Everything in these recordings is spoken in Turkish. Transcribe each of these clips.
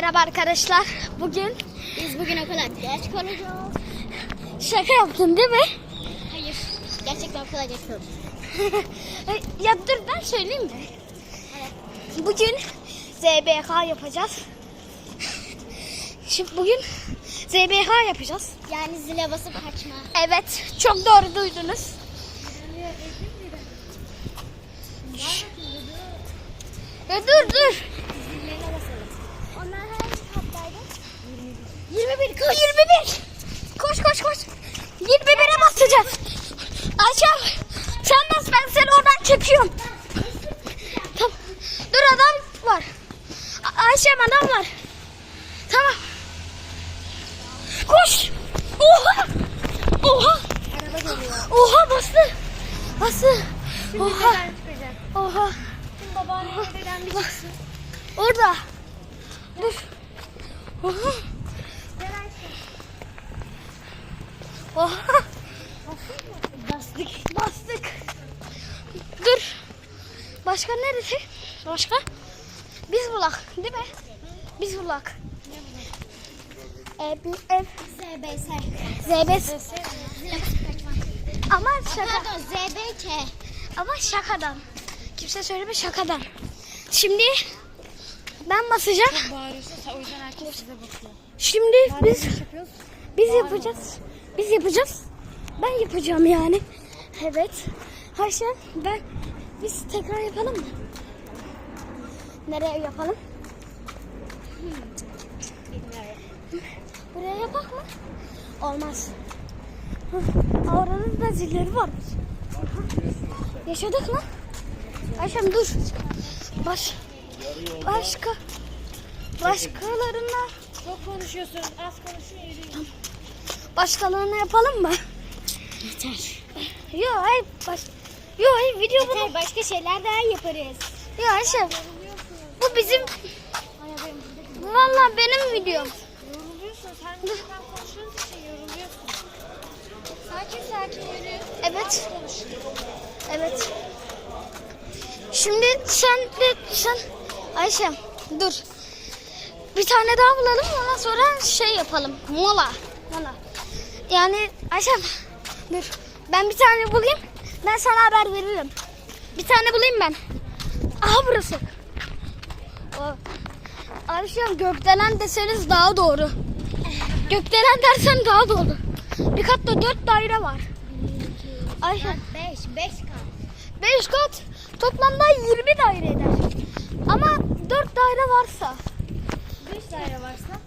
Merhaba arkadaşlar. Bugün Biz bugün okula geç kalacağız. şaka yaptın değil mi? Hayır. Gerçekten okula geç kalacağız. ya dur ben söyleyeyim mi? Bugün ZBK yapacağız. Şimdi bugün ZBK yapacağız. Yani zile basıp kaçma. Evet, çok doğru duydunuz. Ya dur dur. Zillerine basalım. Onlar hangi kattaydı? 21 koş. 21. Koş koş koş. 21'e basacağız. Ayşe sen bas ben seni çekiyorum. Tamam. Dur adam var. Ayşem adam var. Tamam. Koş. Oha. Oha. Oha bastı. Bastı. Oha. Oha. Çıksın. Orada. Dur. Oha. Oha. Bastık. Bastık. Dur. Başka neresi? Başka? Biz bulak değil mi? Biz bulak. E, bir ev. ZBS. Ama şaka. Pardon ZBK. Ama şakadan. Kimse söyleme şakadan. Şimdi ben basacağım. Bağırıyorsun o yüzden herkes size bakıyor. Şimdi biz yapıyoruz? biz yapacağız. Biz yapacağız. Ben yapacağım yani. Evet. Haşen ben biz tekrar yapalım mı? Nereye yapalım? Buraya yapak mı? Olmaz. Oranın da zilleri varmış. Yaşadık mı? Ayşem dur. Baş, başka başkalarına Çok konuşuyorsun, az konuşuyor yürüyün. başkalarına yapalım mı? Yeter. Yok hayır baş Yok video bunu. Yeter. Başka şeyler daha yaparız. Yok Ayşem. Bu bizim Vallahi benim videom. Yoruluyorsun, sen sen konuştuğun için yoruluyorsun. Sakin sakin yürü. Evet. Evet. Şimdi sen de sen Ayşem dur. Bir tane daha bulalım ondan sonra şey yapalım. Mola. Mola. Yani Ayşem dur. Ben bir tane bulayım. Ben sana haber veririm. Bir tane bulayım ben. Aha burası. O. Ayşem gökdelen deseniz daha doğru. Gökdelen dersen daha doğru. Bir katta dört daire var. Ayşem 5. 5 kat. 5 kat toplamda 20 daire eder. Ama 4 daire varsa 5 daire varsa.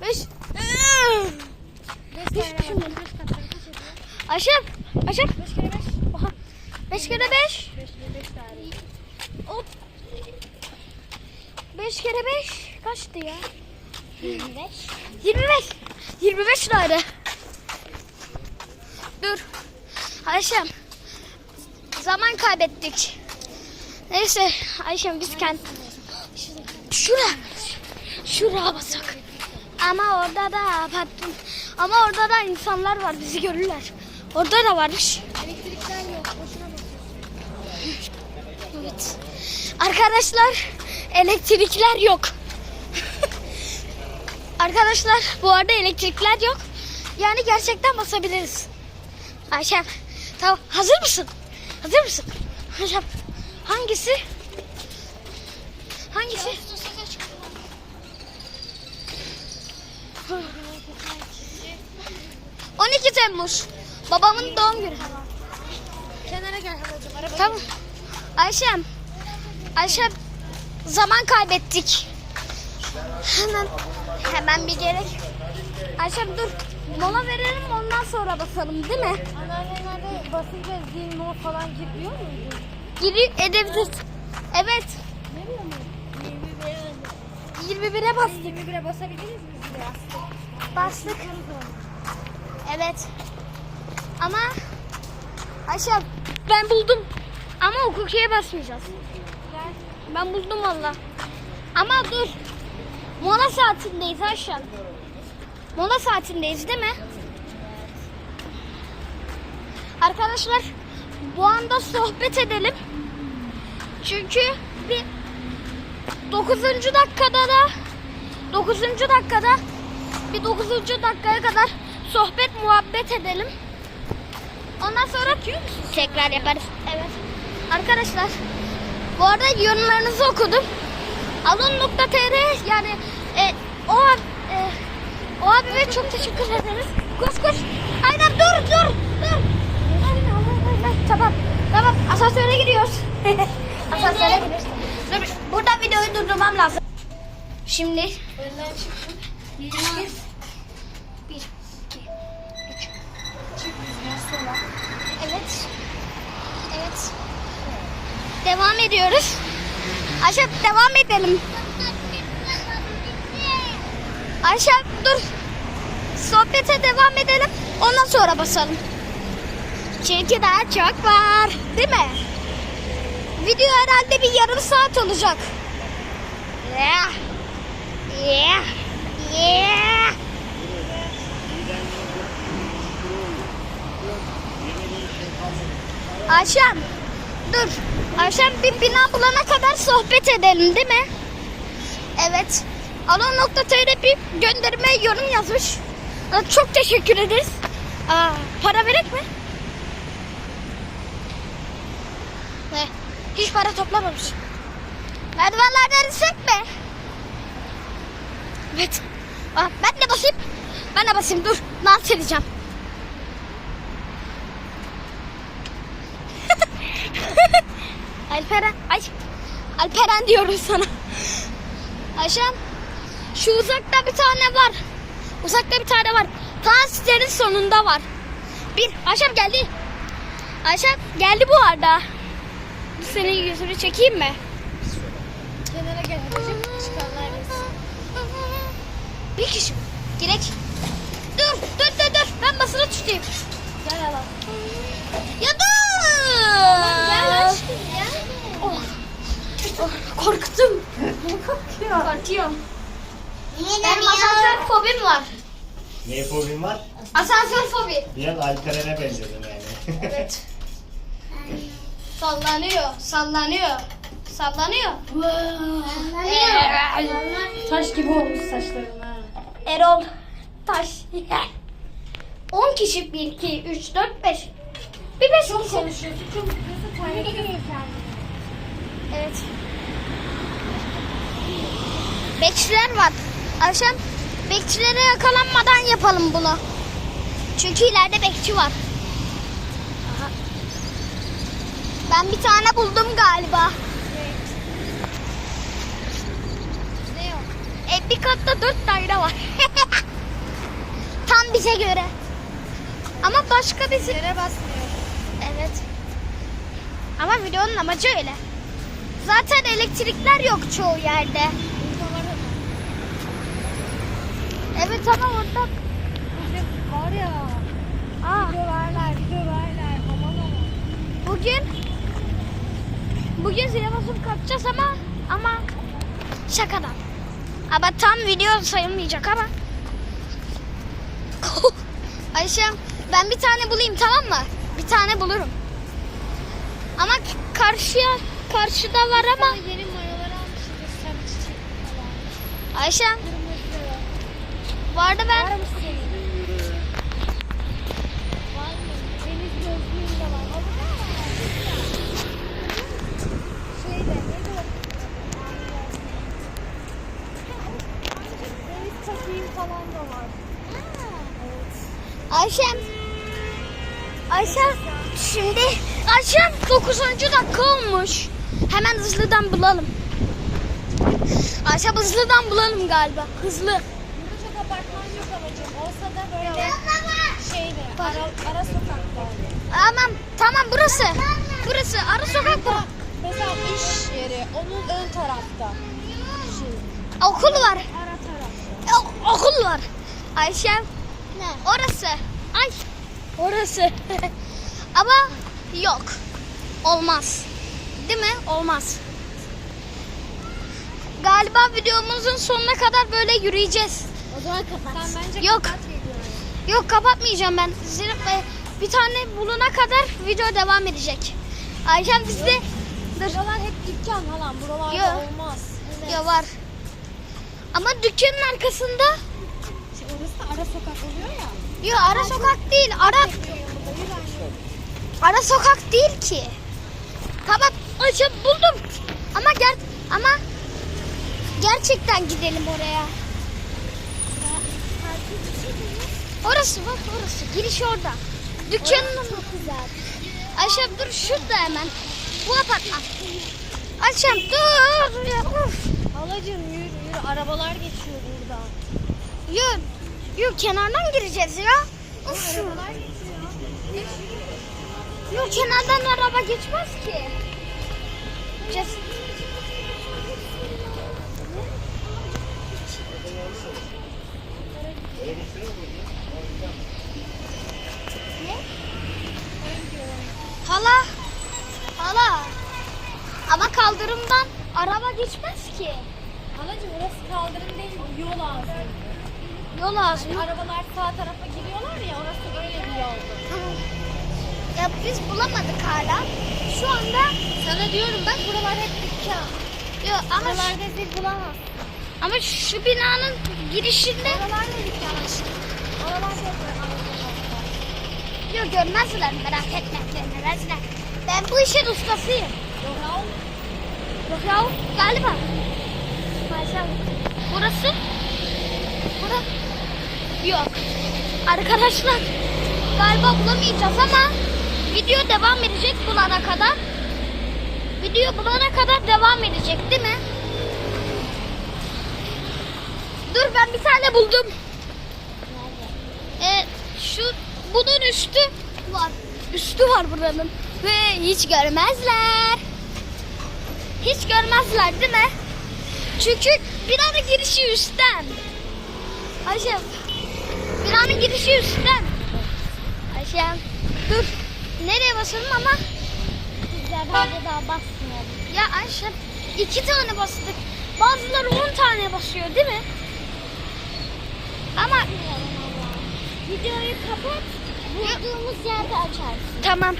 5 5 Hiç daire varsa. 5 katları kaç ediyor? Ayşem Ayşem 5 kere 5. Oha 5 kere 5 5 kere 5 daire. 5 kere 5 kaçtı ya? 25. 25 25 daire. Dur. Ayşem zaman kaybettik. Neyse Ayşem biz kend Şura. Şuraya basak. Ama orada da patron. Ama orada da insanlar var bizi görürler. Orada da varmış. Elektrikler Evet. Arkadaşlar elektrikler yok. Arkadaşlar bu arada elektrikler yok. Yani gerçekten basabiliriz. Ayşem tamam hazır mısın? Hazır mısın? Ayşem hangisi? Hangisi? 12 Temmuz. Babamın doğum günü. Kenara gel halacığım, Tamam. Ayşem. Ayşem zaman kaybettik. Hemen hemen bir gerek. Ayşem dur. Mola verelim ondan sonra basalım değil mi? Anneannelerde basınca zil mo falan giriyor muydu? Giri edebiliriz. Evet. Giriyor mu? 21'e bastık. 21'e basabiliriz mi zile? Bastık. Evet. Ama Ayşem ben buldum. Ama o basmayacağız. Ben buldum valla. Ama dur. Mola saatindeyiz Ayşem. Mola saatindeyiz değil mi? Arkadaşlar bu anda sohbet edelim. Çünkü bir 9. dakikada da 9. dakikada bir 9. dakikaya kadar sohbet muhabbet edelim. Ondan sonra tekrar yaparız. Evet. Arkadaşlar bu arada yorumlarınızı okudum. Alon.tr yani e, o e, o abime çok teşekkür ederiz. Koş koş. Aynen dur dur dur. Tamam tamam asansöre gidiyoruz. asansöre gidiyoruz. Dur burada videoyu durdurmam lazım. Şimdi önden çıktım. Bir, bir. Evet. Evet. Devam ediyoruz. Ayşe devam edelim. Ayşe dur. Sohbete devam edelim. Ondan sonra basalım. Çünkü daha çok var. Değil mi? Video herhalde bir yarım saat olacak. Yeah. Yeah. Yeah. Ayşem dur. Ayşem bir bina bulana kadar sohbet edelim değil mi? Evet. Alon.tr bir gönderme yorum yazmış. Çok teşekkür ederiz. Aa, para verek mi? Ne? Hiç para toplamamış. Merdivenlerden insek mi? Evet. Aa, ben de basayım. Ben de basayım dur. Dans edeceğim. Alperen. Ay. Alperen diyorum sana. Ayşem. Şu uzakta bir tane var. Uzakta bir tane var. Ta sitenin sonunda var. Bir. Ayşem geldi. Ayşem geldi bu arada. Senin yüzünü çekeyim mi? Kenara gel resim. Bir kişi. Gerek. Korkuyorum. Benim asansör fobim var. Ne fobin var? Asansör fobi. Biraz Alperen'e benzedin yani. Evet. sallanıyor, sallanıyor. Sallanıyor. Taş gibi olmuş saçların ha. Erol Taş. 10 kişi 1 2 3 4 5. Bir 5 kişi. Konuşuyorsun çok hızlı kaybediyorsun kendini. Evet. Bekçiler var. Akşam bekçilere yakalanmadan yapalım bunu. Çünkü ileride bekçi var. Aha. Ben bir tane buldum galiba. Ne yok? E, bir katta dört daire var. Tam bize göre. Ama başka bizim... Yere basmıyor. Evet. Ama videonun amacı öyle. Zaten elektrikler yok çoğu yerde. Evet ama orada... Bizim var ya. Aa, Döverler, döverler. Aman aman. bugün... Bugün zile basıp kalkacağız ama... Ama... Şakadan. Ama tam video sayılmayacak ama... Ayşem ben bir tane bulayım tamam mı? Bir tane bulurum. Ama karşıya karşıda var ama yeni mayolar almışsınız. Sen çiçek falan. Ayşem. Vardı ben Var mı senin? Deniz gözlüğün de var. Ne var? Şeyde, neydi o? Deniz takıyım falan da var. Evet. Ayşem Ayşem şimdi Ayşem 9. dakika olmuş. Hemen hızlıdan bulalım. Ayşem hızlıdan bulalım galiba. Hızlı. Burada çok apartman yok babacığım. Olsa da böyle şeyde, ara, ara sokakta. Tamam tamam burası. Burası ara sokak bura. Mesela iş yeri, onun ön tarafta. Şey, Okul var. ara tarafta. O- okul var. Ayşem Ne? orası. Ay orası. Ama yok. Olmaz. Değil mi? Olmaz. Galiba videomuzun sonuna kadar böyle yürüyeceğiz. O zaman kapat. Sen bence Yok. kapat. Yok kapatmayacağım ben. Zil- e, Bir tane bulana kadar video devam edecek. Ayşem bizde dur. Buralar hep dükkan falan. Buralarda Yok. olmaz. Ya var. Ama dükkanın arkasında. Şey, orası da ara sokak oluyor ya. Yok ara sokak değil. Ara ara sokak değil ki. Tamam Ayşe buldum. Ama ger ama gerçekten gidelim oraya. Orası bak orası. Giriş orada. Dükkanın Çok güzel. Ayşem dur şurada hemen. Bu apartman. Ayşem dur. Ya, uf. Halacığım yürü yürü arabalar geçiyor buradan. Yok. Yok kenardan gireceğiz ya. Uf. Arabalar geçiyor. Yok kenardan araba geçmez ki. Ces- Hala. Kaldırımdan araba geçmez ki. Halacığım orası kaldırım değil yol ağzı. Yol ağzı. mı? Arabalar sağ tarafa giriyorlar ya orası öyle bir yoldu. Ya biz bulamadık hala. Şu anda Sana diyorum bak buralar hep dükkan. yok ama Buralarda zil bulamazsın. ama şu binanın girişinde Oralar da dükkan aşkım. Oralar da yok görmezler merak etme görmezler. Ben bu işin ustasıyım. Yok Yok ya galiba. Maşallah. Burası? Bura? Yok. Arkadaşlar galiba bulamayacağız ama video devam edecek bulana kadar. Video bulana kadar devam edecek değil mi? Dur ben bir tane buldum. Ee, şu bunun üstü var. Üstü var buranın. Ve hiç görmezler. Hiç görmezler değil mi? Çünkü binanın girişi üstten. Ayşem. Binanın girişi üstten. Ayşem. Dur. Nereye basalım ama? Güzel bence daha basmayalım. Ya Ayşem iki tane bastık. Bazıları on tane basıyor değil mi? Ama Videoyu kapat. Bulduğumuz yerde açarsın. tamam.